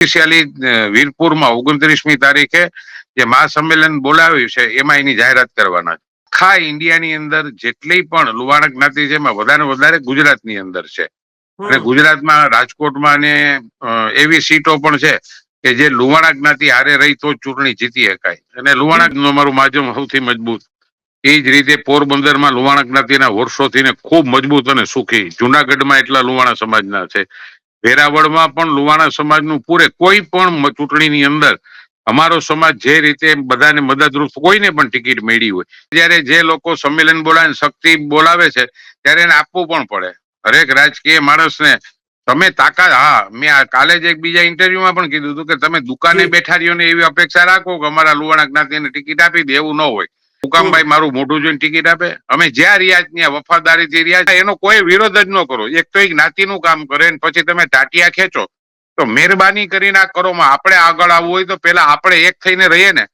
Officially વીરપુરમાં ઓગણત્રીસમી તારીખે જે મહાસંમેલન બોલાવ્યું છે એમાં એની જાહેરાત કરવાના છે. આખા ઇન્ડિયાની અંદર જેટલી પણ લુવાણા જ્ઞાતિ છે એમાં વધારે વધારે ગુજરાતની અંદર છે. અને ગુજરાતમાં રાજકોટમાં ને એવી સીટો પણ છે કે જે લુવાણા જ્ઞાતિ હારે રહી તો ચૂંટણી જીતી શકાય. અને લુવાણા નું અમારું માધ્યમ સૌથી મજબૂત. એ જ રીતે પોરબંદરમાં લુવાણા જ્ઞાતિના વર્ષોથી ને ખૂબ મજબૂત અને સુખી. જુનાગઢમાં એટલા લુવાણા સમાજના છે. વેરાવળમાં પણ લુવાણા સમાજનું પૂરે કોઈ પણ ચૂંટણીની અંદર અમારો સમાજ જે રીતે બધાને મદદરૂપ કોઈને પણ ટિકિટ મેળવી હોય જ્યારે જે લોકો સંમેલન બોલાવે શક્તિ બોલાવે છે ત્યારે એને આપવું પણ પડે હરેક રાજકીય માણસને તમે તાકાત હા મેં આ કાલે જ એક બીજા ઇન્ટરવ્યુમાં પણ કીધું હતું કે તમે દુકાને. બેઠા રહ્યો ને એવી અપેક્ષા રાખો કે અમારા લુવાણા જ્ઞાતિને ટિકિટ આપી દે એવું ન હોય હુકામભાઈ મારું મોઢું જોઈને ટિકિટ આપે. અમે જ્યાં છીએ ત્યાં વફાદારીથી રહ્યા એનો કોઈ વિરોધ જ ન કરો. એક તો એક નાતીનું કામ કરે પછી તમે ટાટિયા ખેંચો. તો મહેરબાની કરીને આ કરો આપણે આગળ આવવું હોય તો પેલા આપણે એક થઈને રહીએ ને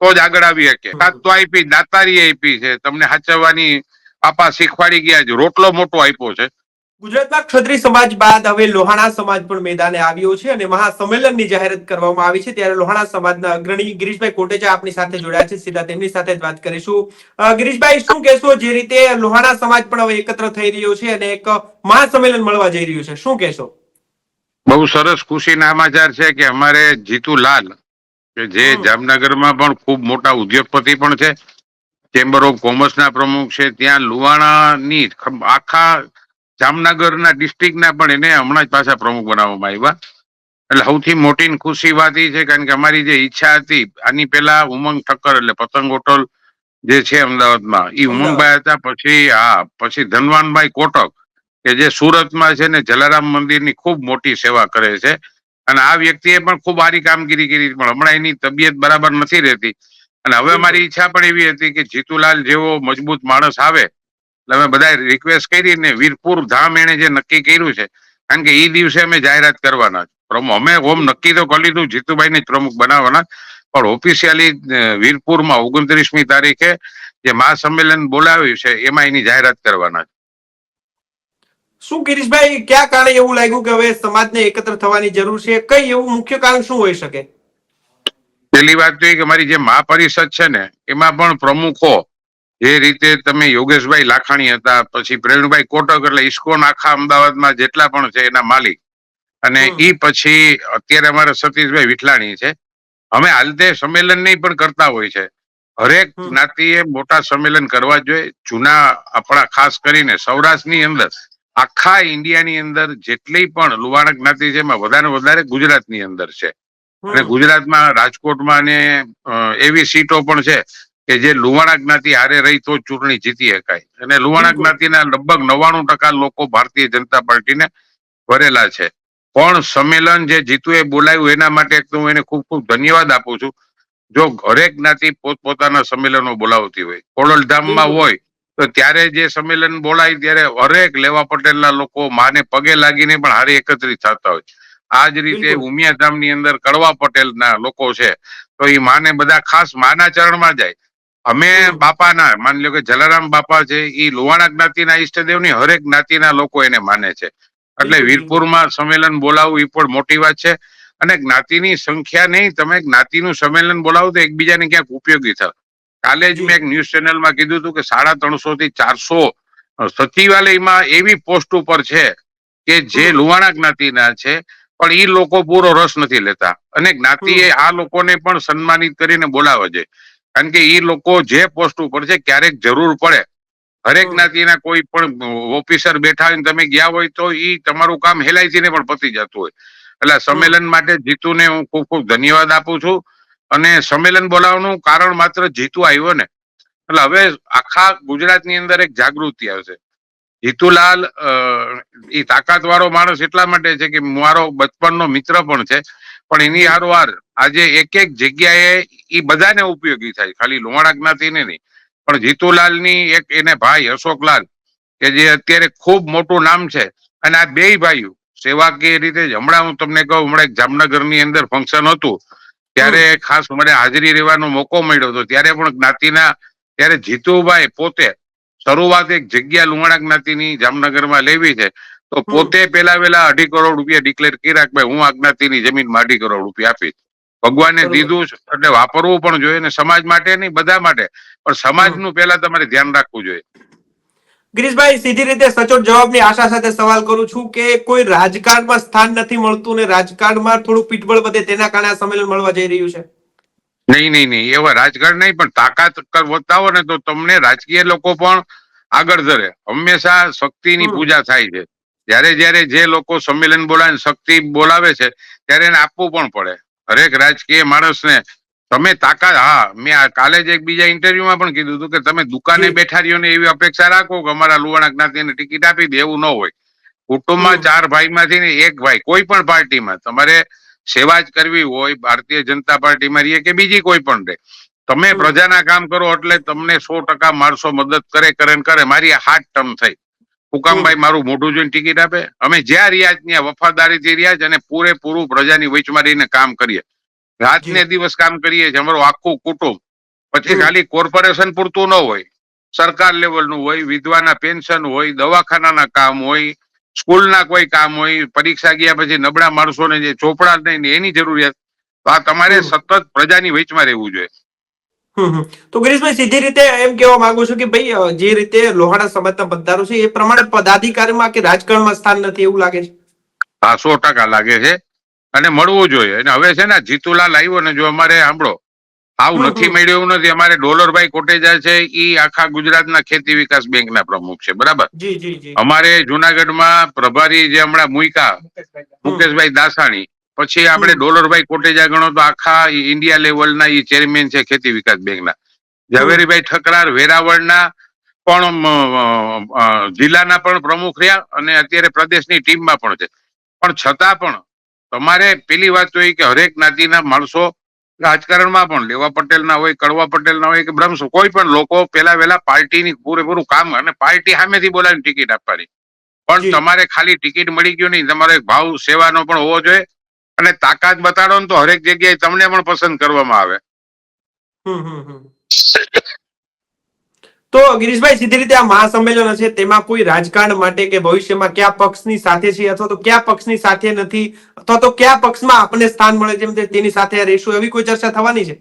તો જ આગળ આવી શકીએ. તાત તો આપી દાતારી આપી છે. તમને સાચવવાની પાપા શીખવાડી ગયા છે. રોટલો મોટો આપ્યો છે. ગુજરાતમાં ક્ષત્રિય સમાજ બાદ હવે લોહાણા સમાજ પણ મેદાને આવ્યો છે અને મહાસંમેલનની જાહેરાત કરવામાં આવી છે. ત્યારે લોહાણા સમાજના અગ્રણી ગિરીશભાઈ કોટેચા આપણી સાથે જોડાયા છે. સીધા તેમની સાથે જ વાત કરીશું. ગિરીશભાઈ શું કહેશો જે રીતે લોહાણા સમાજ પણ હવે એકત્ર થઈ રહ્યો છે અને એક મહાસંમેલન મળવા જઈ રહ્યું છે? શું કહેશો? બહુ સરસ ખુશીના સમાચાર છે કે અમારે જીતુલાલ કે જે જામનગરમાં પણ ખૂબ મોટા ઉદ્યોગપતિ પણ છે. ચેમ્બર ઓફ કોમર્સના પ્રમુખ છે. ત્યાં લુહાણાની આખા જામનગરના ડિસ્ટ્રિક્ટના પણ એને હમણાં જ પાછા પ્રમુખ બનાવવામાં આવ્યા. એટલે સૌથી મોટી ને ખુશી વાત એ છે કારણ કે અમારી જે ઈચ્છા હતી આની પેલા ઉમંગ ઠક્કર એટલે પતંગ હોટલ જે છે અમદાવાદમાં એ ઉમંગભાઈ હતા પછી હા પછી ધનવાનભાઈ કોટક કે જે સુરતમાં છે ને જલારામ મંદિરની ખૂબ મોટી સેવા કરે છે. અને આ વ્યક્તિએ પણ ખૂબ સારી કામગીરી કરી પણ હમણાં એની તબિયત બરાબર નથી રહેતી. અને હવે અમારી ઈચ્છા પણ એવી હતી કે જીતુલાલ જેવો મજબૂત માણસ આવે એટલે અમે બધા રિક્વેસ્ટ કરી ને વીરપુર ધામ એને જે નક્કી કર્યું છે કારણ કે એ દિવસે અમે જાહેરાત કરવાના પ્રમુખ અમે ઓમ નક્કી તો કરી લીધું જીતુભાઈને જ પ્રમુખ બનાવવાના પણ ઓફિશિયલી વીરપુરમાં ઓગણત્રીસમી તારીખે જે મહાસંમેલન બોલાવ્યું છે એમાં એની જાહેરાત કરવાના છે. શું ગિરીશભાઈ કયા કારણે એવું લાગ્યું કે હવે સમાજને એકત્ર થવાની જરૂર છે? કઈ એવું મુખ્ય કારણ શું હોઈ શકે? પેલી વાત તો એ કે મારી જે મહાપરિષદ છે ને એમાં પણ પ્રમુખો જે રીતે તમે યોગેશભાઈ લાખાણી હતા પછી પ્રવીણભાઈ કોટક એટલે ઇસ્કોન આખા અમદાવાદમાં જેટલા પણ છે એના માલિક. અને. ઈ પછી અત્યારે અમારા સતીશભાઈ વિઠલાણી છે. અમે હાલતે સંમેલન નહીં પણ કરતા હોય છે. હરેક જ્ઞાતિએ મોટા સંમેલન કરવા જોઈએ. જૂના આપણા ખાસ કરીને સૌરાષ્ટ્રની અંદર આખા ઇન્ડિયાની અંદર જેટલી પણ લુવાણા જ્ઞાતિ છે એમાં વધારે વધારે ગુજરાતની અંદર છે. અને ગુજરાતમાં રાજકોટમાં ને એવી સીટો પણ છે. કે જે લુવાણા જ્ઞાતિ હારે રહી તો ચૂંટણી જીતી શકાય અને લુવાણા. જ્ઞાતિના લગભગ નવ્વાણું ટકા લોકો ભારતીય જનતા પાર્ટીને ભરેલા છે પણ સંમેલન જે જીતુએ બોલાવ્યું એના માટે હું એને ખૂબ ખૂબ ધન્યવાદ આપું છું જો હરેક જ્ઞાતિ પોતપોતાના સંમેલનો બોલાવતી હોય ખોડલધામમાં. હોય તો ત્યારે જે સંમેલન બોલાય ત્યારે હરેક લેવા પટેલના લોકો માને પગે લાગીને પણ હારે એકત્રિત થતા હોય આ જ રીતે. ઉમિયાધામની અંદર કડવા પટેલના લોકો છે તો એ માને બધા ખાસ માના ચરણમાં જાય અમે. બાપાના માની લો કે જલારામ બાપા છે એ લોહાણા જ્ઞાતિના ઈષ્ટદેવની હરેક જ્ઞાતિના લોકો એને માને છે. એટલે વીરપુરમાં સંમેલન બોલાવવું એ પણ મોટી વાત છે. અને જ્ઞાતિની સંખ્યા નહીં તમે જ્ઞાતિનું સંમેલન બોલાવો તો એકબીજાને ક્યાંક ઉપયોગી થાય કાલે જ મેં એક ન્યૂઝ ચેનલમાં કીધું હતું કે સાડા ત્રણસો થી ચારસો સચિવાલયમાં એવી પોસ્ટ ઉપર છે કે જે લુવાણા જ્ઞાતિના છે પણ ઈ લોકો પૂરો રસ નથી લેતા. અને જ્ઞાતિએ આ લોકોને પણ સન્માનિત કરીને બોલાવે છે. કારણ કે એ લોકો જે પોસ્ટ ઉપર છે ક્યારેક જરૂર પડે. હરેક જ્ઞાતિના કોઈ પણ ઓફિસર બેઠા હોય તમે ગયા હોય તો એ તમારું કામ હેલાઈથી પણ પતી જતું હોય. એટલે સંમેલન માટે જીતુને હું ખૂબ ખૂબ ધન્યવાદ આપું છું. અને સંમેલન બોલાવવાનું કારણ માત્ર જીતુ આવ્યો ને. એટલે હવે આખા ગુજરાતની અંદર એક જાગૃતિ આવશે. જીતુલાલ અ, તાકાત વાળો માણસ એટલા માટે છે કે મારો બચપનનો મિત્ર પણ છે. પણ એની હારોહાર આજે એક એક જગ્યાએ એ બધાને ઉપયોગી થાય. ખાલી લોહાણા જ્ઞાતિને નહીં. પણ જીતુલાલની એક એને ભાઈ અશોકલાલ કે જે અત્યારે ખૂબ મોટું નામ છે અને આ બે ભાઈઓ સેવાકીય રીતે જ હમણાં હું તમને કહું હમણાં એક જામનગરની અંદર ફંક્શન હતું ત્યારે ખાસ મને હાજરી રહેવાનો મોકો મળ્યો હતો. ત્યારે પણ જ્ઞાતિના ત્યારે જીતુભાઈ પોતે શરૂઆત એક જગ્યા લુહાણા જ્ઞાતિની જામનગરમાં લેવી છે. તો પોતે પેલા વેલા અઢી કરોડ રૂપિયા ડિક્લેર કર્યા કે ભાઈ હું આ જ્ઞાતિની જમીનમાં અઢી કરોડ રૂપિયા આપીશ. ભગવાને દીધું એટલે વાપરવું પણ જોઈએ ને સમાજ માટે નહીં બધા માટે. પણ સમાજનું પહેલા તમારે ધ્યાન રાખવું જોઈએ. ગિરીશભાઈ સીધી રીતે સચોટ જવાબની આશા સાથે સવાલ કરું છું કે કોઈ રાજકારણમાં સ્થાન નથી મળતું ને રાજકારણમાં થોડું પીઠબળ વધે તેના કારણે આ સંમેલન મળવા જઈ રહ્યું છે? નહીં નહીં નહીં એવા રાજકારણ નહીં પણ તાકાત વધતા બતાવો ને તો તમને રાજકીય લોકો પણ આગળ ધરે. હંમેશા શક્તિની પૂજા થાય છે. જ્યારે જ્યારે જે લોકો સંમેલન બોલાવે શક્તિ બોલાવે છે ત્યારે એને આપવું પણ પડે. હરેક રાજકીય માણસને તમે તાકાત હા મેં આ કાલે જ એક બીજા ઇન્ટરવ્યુમાં પણ કીધું હતું કે તમે દુકાને. બેઠા રહ્યો ને એવી અપેક્ષા રાખો કે અમારા લુવાણા જ્ઞાતિને ટિકિટ આપી દે એવું ન હોય. કુટુંબમાં ચાર ભાઈમાંથી ને એક ભાઈ કોઈ પણ પાર્ટીમાં તમારે સેવા જ કરવી હોય ભારતીય જનતા પાર્ટીમાં રહીએ કે બીજી કોઈ પણ રહે. તમે પ્રજાના કામ કરો એટલે તમને સો ટકા માણસો મદદ કરે કરે ને કરે મારી હાથ ટર્મ થઈ. હુકામભાઈ મારું મોઢું જોઈને ટિકિટ આપે. અમે જ્યાં રહ્યા છીએ ત્યાં વફાદારીથી રહ્યા છે અને પૂરેપૂરું પ્રજાની વચમાં રહીને કામ કરીએ. રાત ને દિવસ કામ કરીએ છીએ અમારું આખું કુટુંબ. પછી ખાલી કોર્પોરેશન પૂરતું ન હોય સરકાર લેવલનું હોય વિધવાના પેન્શન હોય દવાખાનાના કામ હોય સ્કૂલના કોઈ કામ હોય પરીક્ષા ગયા પછી નબળા માણસોને જે ચોપડા નહીં ને એની જરૂરિયાત. તો આ તમારે સતત પ્રજાની વચમાં રહેવું જોઈએ. તો ગિરીશભાઈ સીધી રીતે એમ કહેવા માંગુ છું કે ભાઈ જે રીતે લોહાણા સમાજના મતદારો છે એ પ્રમાણે પદાધિકારીમાં કે રાજકારણમાં સ્થાન નથી એવું લાગે છે? હા સો ટકા લાગે છે. અને મળવું જોઈએ. અને હવે છે ને જીતુલા જીતુલાલ આવ્યો ને જો અમારે સાંભળો આવું નથી. મળ્યું એવું નથી. અમારે ડોલરભાઈ કોટેજા છે ઈ આખા ગુજરાતના ખેતી વિકાસ બેંકના પ્રમુખ છે બરાબર? અમારે જુનાગઢમાં પ્રભારી જે હમણાં મુઈકા મુકેશભાઈ દાસાણી પછી આપણે ડોલરભાઈ કોટેજા ગણો તો આખા ઇન્ડિયા લેવલના એ ચેરમેન છે ખેતી વિકાસ બેંકના. ઝવેરીભાઈ ઠકરાર વેરાવળના પણ જિલ્લાના પણ પ્રમુખ રહ્યા અને અત્યારે પ્રદેશની ટીમમાં પણ છે. પણ છતાં પણ તમારે પેલી વાત તો એ કે હરેક જ્ઞાતિના માણસો રાજકારણમાં પણ લેવા પટેલના હોય કડવા પટેલના હોય કે બ્રહ્મસો કોઈ પણ લોકો પેલા વેલા પાર્ટીની પૂરેપૂરું કામ અને પાર્ટી સામેથી બોલાવીને ટિકિટ આપવાની. પણ તમારે ખાલી ટિકિટ મળી ગયું નહીં તમારો એક ભાવ સેવાનો પણ હોવો જોઈએ. અને તાકાત બતાડો ને તો હરેક જગ્યાએ તમને પણ પસંદ કરવામાં આવે. હમ હમ હમ. તો ગિરીશભાઈ સીધી રીતે આ મહાસંમેલન છે તેમાં કોઈ રાજકારણ માટે કે ભવિષ્યમાં કયા પક્ષની સાથે છે અથવા તો કયા પક્ષની સાથે નથી અથવા તો કયા પક્ષમાં આપણને સ્થાન મળે જેમ તેની સાથે રહેશું એવી કોઈ ચર્ચા થવાની છે?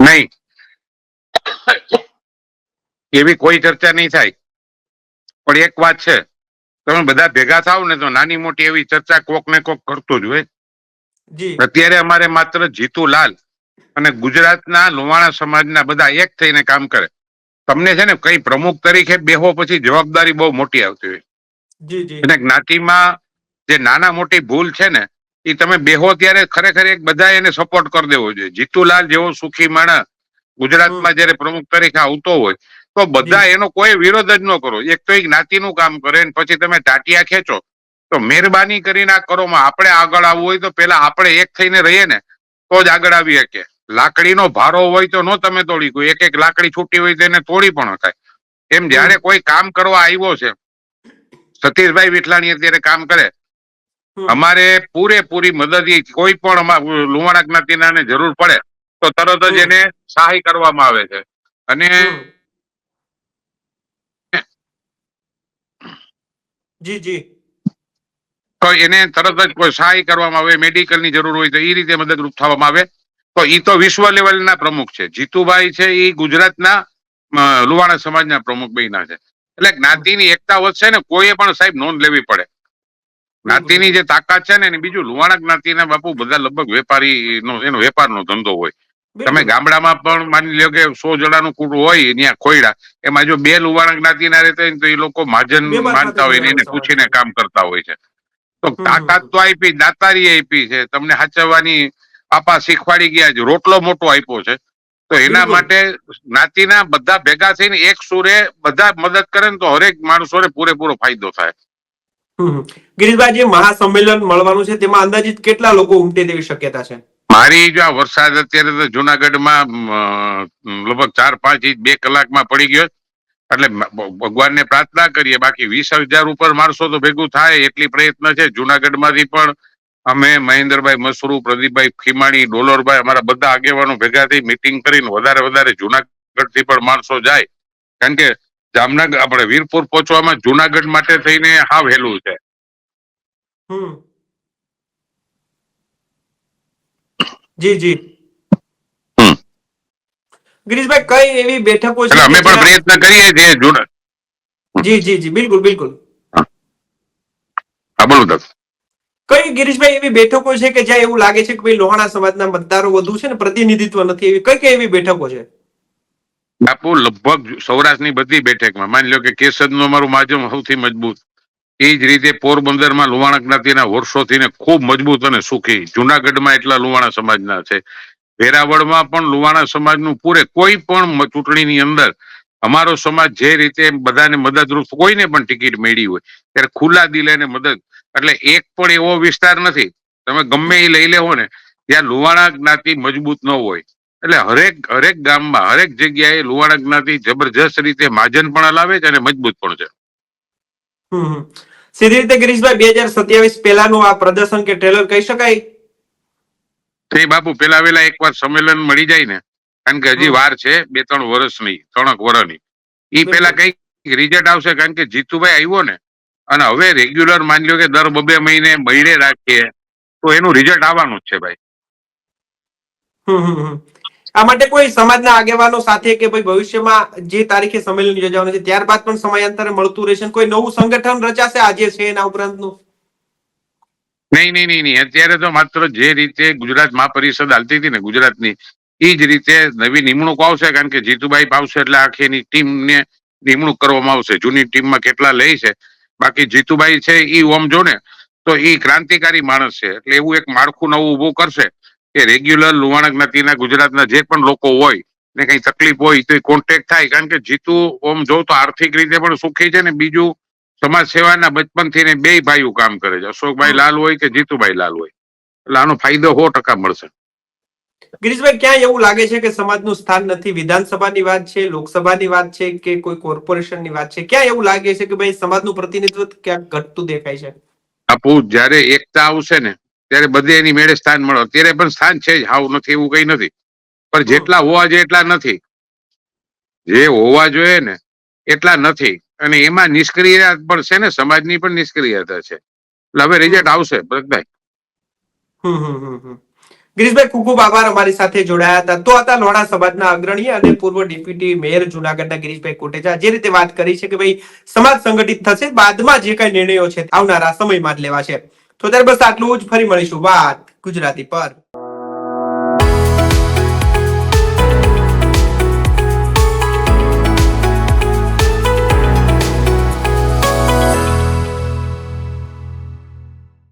નહીં. એવી કોઈ ચર્ચા નહીં થાય. પણ એક વાત છે તમે બધા ભેગા થાવ ને તો નાની મોટી એવી ચર્ચા કોક ને કોક કરતો જ હોય. અત્યારે અમારે માત્ર જીતુલાલ અને ગુજરાતના લોવાણા સમાજના બધા એક થઈને કામ કરે. તમને છે ને કઈ પ્રમુખ તરીકે બેહો પછી જવાબદારી બહુ મોટી આવતી હોય. અને જ્ઞાતિમાં જે નાના મોટી ભૂલ છે ને એ તમે બેહો ત્યારે ખરેખર એક બધા એને સપોર્ટ કરી દેવો જોઈએ. જીતુલાલ જેવો સુખી માણસ ગુજરાતમાં જયારે પ્રમુખ તરીકે આવતો હોય તો બધા એનો કોઈ વિરોધ જ ન કરો. એક તો એ જ્ઞાતિનું કામ કરે પછી તમે ટાટિયા ખેંચો તો મહેરબાની કરીને આ કરોમાં આપણે આગળ આવવું હોય તો પેલા આપણે એક થઈને રહીએ ને તો જ આગળ આવી શકીએ લાકડીનો ભારો હોય તો નો તમે તોડી કોઈ એક એક લાકડી છૂટી હોય તો એને તોડી પણ થાય એમ જયારે કોઈ કામ કરવા આવ્યો છે સતીશભાઈ વિઠલાણી અત્યારે કામ કરે. અમારે પૂરેપૂરી મદદ કોઈ પણ લુવાણા જ્ઞાતિના ને જરૂર પડે તો તરત જ એને સહાય કરવામાં આવે છે. અને જી જી. તો એને તરત જ કોઈ સહાય કરવામાં આવે મેડિકલની જરૂર હોય તો એ રીતે મદદરૂપ થવામાં આવે. તો એ તો વિશ્વ લેવલના પ્રમુખ છે. જીતુભાઈ છે એ ગુજરાતના લુવાણા સમાજના પ્રમુખ બન્યા છે. એટલે જ્ઞાતિની એકતા વધશે ને કોઈએ પણ સાહેબ નોંધ લેવી પડે. જ્ઞાતિની જે તાકાત છે ને એની બીજું લુવાણા જ્ઞાતિના બાપુ બધા લગભગ વેપારી નો એનો વેપારનો ધંધો હોય. તમે ગામડામાં પણ માની લ્યો કે સો જણાનું કુટુંબ હોય ત્યાં ખોયડા એમાં જો બે લુવાણા જ્ઞાતિના રહેતા હોય ને તો એ લોકો મહાજન માનતા હોય એને પૂછીને કામ કરતા હોય છે. તો. તાકાત તો આપી દાતારી આપી છે. તમને સાચવવાની પાપા શીખવાડી ગયા છે. રોટલો મોટો આપ્યો છે. તો એના માટે જ્ઞાતિના બધા ભેગા થઈને એક સુરે બધા મદદ કરે ને તો હરેક માણસોને પૂરેપૂરો ફાયદો થાય. ગિરીશભાઈ જે મહાસંમેલન મળવાનું છે તેમાં અંદાજિત કેટલા લોકો ઉમટે તેવી શક્યતા છે? મારી જો આ વરસાદ અત્યારે તો જુનાગઢમાં લગભગ ચાર પાંચ ઇંચ બે કલાકમાં પડી ગયો. એટલે ભગવાનને પ્રાર્થના કરીએ, બાકી વીસ હજાર ઉપર માણસો તો ભેગું થાય, એટલી પ્રયત્ન છે. જુનાગઢમાંથી પણ અમે મહેન્દ્રભાઈ મસરૂ, પ્રદીપભાઈ ખીમાણી, ડોલરભાઈ અમારા બધા આગેવાનો ભેગા થઈ મિટિંગ કરીને વધારે વધારે જુનાગઢથી પણ માણસો જાય. કારણ કે જામનગર, આપણે વીરપુર પહોંચવામાં જુનાગઢ માટે થઈને હા વહેલું છે. જી જી. ગિરીશભાઈ કઈ એવી બેઠકો છે અમે પણ પ્રયત્ન કરીએ છીએ જોડ જી જી જી બિલકુલ બિલકુલ. હા. બોલો દસ કઈ ગિરીશભાઈ એવી બેઠકો છે કે જ્યાં એવું લાગે છે કે ભાઈ લોહાણા સમાજના મતદારો વધુ છે ને પ્રતિનિધિત્વ નથી? એવી કઈ કઈ એવી બેઠકો છે? બાપુ લગભગ સૌરાષ્ટ્રની બધી બેઠકમાં. માની લો કે કેસરનું અમારું માધ્યમ સૌથી મજબૂત. એ જ રીતે પોરબંદરમાં લુવાણા જ્ઞાતિના વર્ષોથી ને ખૂબ મજબૂત અને સુખી. જુનાગઢમાં એટલા લુવાણા સમાજના છે. વેરાવળમાં પણ લુવાણા સમાજનું પૂરે કોઈ પણ ચૂંટણીની અંદર અમારો સમાજ જે રીતે બધાને મદદરૂપ કોઈને પણ ટિકિટ મેળવી હોય, ત્યારે ખુલ્લા દિલે મદદ. એટલે એક પણ એવો વિસ્તાર નથી. તમે ગમે એ લઈ લેવો ને, ત્યાં લુવાણા જ્ઞાતિ મજબૂત ન હોય. એટલે હરેક હરેક ગામમાં, હરેક જગ્યાએ લુવાણા જ્ઞાતિ જબરજસ્ત રીતે માજન પણ હલાવે છે અને મજબૂત પણ છે. સીધી રીતે ગિરીશભાઈ, બે હજાર સત્યાવીસ પહેલાનું આ પ્રદર્શન કે ટ્રેલર કહી શકાય? તે બાપુ પેલા વેલા એકવાર સંમેલન મળી જાય ને કારણ કે હજી વાર છે બે ત્રણ વર્ષની ત્રણક વર્ષની. એ પેલા કંઈક રિઝલ્ટ આવશે કારણ કે જીતુભાઈ આવ્યો ને અને હવે રેગ્યુલર માની લો કે દર બબે મહિને મહિને રાખીએ તો એનું રિઝલ્ટ આવવાનું જ છે ભાઈ. હમ હમ હમ. આ માટે કોઈ સમાજના આગેવાનો સાથે કે ભાઈ ભવિષ્યમાં જે તારીખે સંમેલન યોજવાનું છે ત્યારબાદ પણ સમયાંતરે મળતું રહેશે કોઈ નવું સંગઠન રચાશે આજે છે એના ઉપરાંતનું? નહીં નહીં નહીં નહીં. અત્યારે તો માત્ર જે રીતે ગુજરાત મહાપરિષદ હાલતી હતી ને ગુજરાતની એ જ રીતે નવી નિમણૂક આવશે કારણ કે જીતુભાઈ પાવશે એટલે આખી એની ટીમને નિમણૂક કરવામાં આવશે. જૂની ટીમમાં કેટલા લે છે? બાકી જીતુભાઈ છે ઈ ઓમ જો ને તો એ ક્રાંતિકારી માણસ છે. એટલે એવું એક માળખું નવું ઊભું કરશે કે રેગ્યુલર લુવાણા જ્ઞાતિના ગુજરાતના જે પણ લોકો હોય, ને કઈ તકલીફ હોય તો કોન્ટેક્ટ થાય. કારણ કે જીતુ ઓમ જો તો આર્થિક રીતે પણ સુખી છે ને બીજું સમાજ સેવાના બચપનથી ને બે ભાઈઓ કામ કરે છે. અશોકભાઈ લાલ હોય કે જીતુભાઈ લાલ હોય? એટલે આનો ફાયદો સો ટકા મળશે. ગિરીશભાઈ ક્યાં એવું લાગે છે કે સમાજનું સ્થાન નથી? વિધાનસભાની વાત છે લોકસભાની વાત છે કે કોઈ કોર્પોરેશનની વાત છે? ક્યાં એવું લાગે છે કે ભાઈ સમાજનું પ્રતિનિધિત્વ ક્યાંક ઘટતું દેખાય છે? આપુ જયારે એકતા આવશે ને ત્યારે બધે એની મેળે સ્થાન મળે. અત્યારે પણ સ્થાન છે જ હાવ નથી એવું કઈ નથી. પણ જેટલા હોવા જોઈએ એટલા નથી. જે હોવા જોઈએ ને એટલા નથી. અને એમાં નિષ્ક્રિય પણ છે ને, સમાજની પણ નિષ્ક્રિયતા છે. એટલે હવે રિઝલ્ટ આવશે હમ. ગિરીશભાઈ, ખૂબ ખૂબ આભાર અમારી સાથે જોડાયા હતા. તો હતા લોણા સમાજના અગ્રણી અને પૂર્વ ડેપ્યુટી મેયર જુનાગઢના ગિરીશભાઈ કોટેચા જે રીતે વાત કરી છે કે ભાઈ, સમાજ સંગઠિત થશે, બાદમાં જે કઈ નિર્ણયો છે આવનારા સમયમાં જ લેવા છે તો ત્યારે બસ આટલું જ. ફરી મળીશું વાત ગુજરાતી પર.